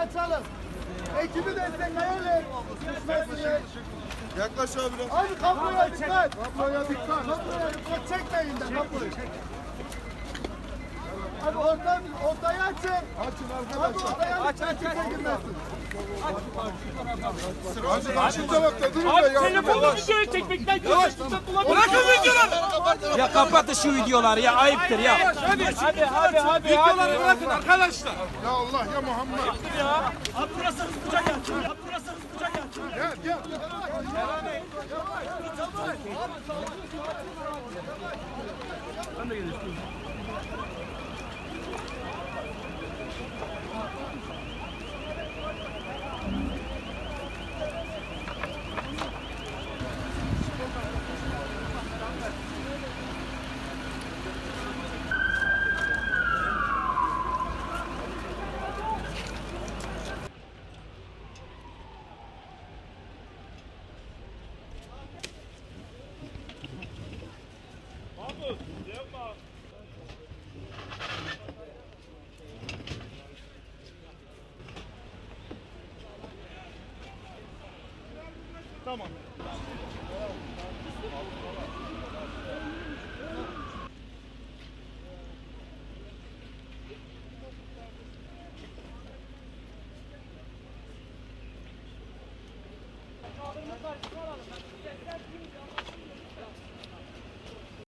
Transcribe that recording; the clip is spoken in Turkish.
açalım. Ekibi destekleyelim. Düşmesinler. Yaklaş abi biraz. Abi kapıya dikkat. Kapıya dikkat. Kapıya dikkat. Çekmeyin de kapıyı. Abi orta, ortayı açın. Açın arkadaşlar. Abi ortaya aç, aç, aç. girmesin. Hacı karşınıza bak dediniz Abi ya. telefonu videoya çekmekten köşesinde bulamıyorum. Bırakın videoları. Ya kapatın şu videoları ya ayıptır ya. Hadi hadi hadi. hadi videoları bırakın arkadaşlar. Ya Allah ya Muhammed. Ya. Abi burası hızlıca gel. Abi burası hızlıca gel. Gel gel. Ben de geliyorum. Tamam. Kaldırımız var, alalım.